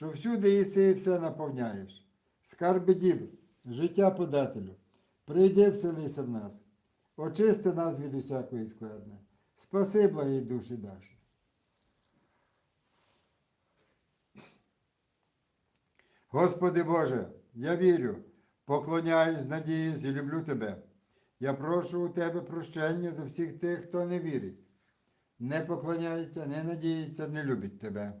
що всюди єси і все наповняєш. Скарби дів, життя подателю, прийди вселися в нас, очисти нас від усякої складни. Спаси благі душі наші. Господи Боже, я вірю, поклоняюсь, надіюсь і люблю Тебе. Я прошу у Тебе прощення за всіх тих, хто не вірить, не поклоняється, не надіється, не любить Тебе.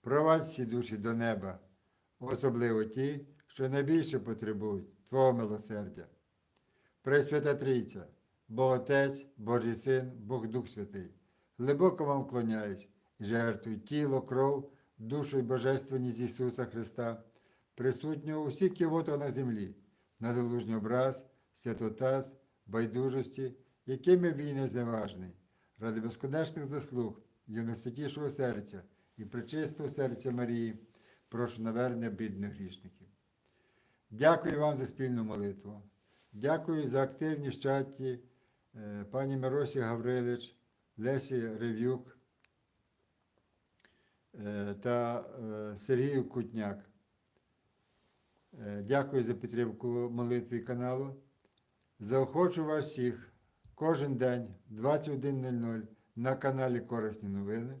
провадь всі душі до неба, особливо ті, що найбільше потребують Твого милосердя. Пресвята Трійця, Бог Отець, Божий Син, Бог Дух Святий, глибоко вам вклоняюсь і жертвую тіло, кров, душу і божественність Ісуса Христа присутнього у всіх кивотах на землі, на залужний образ, святотаз, байдужості, якими він не зневажний, ради безконечних заслуг, його святішого серця і причистого серця Марії, прошу навернення бідних грішників. Дякую вам за спільну молитву. Дякую за активність в чаті е, пані Миросі Гаврилич, Лесі Рев'юк е, та е, Сергію Кутняк. Дякую за підтримку молитви каналу. Заохочу вас всіх кожен день 21.00 на каналі Корисні новини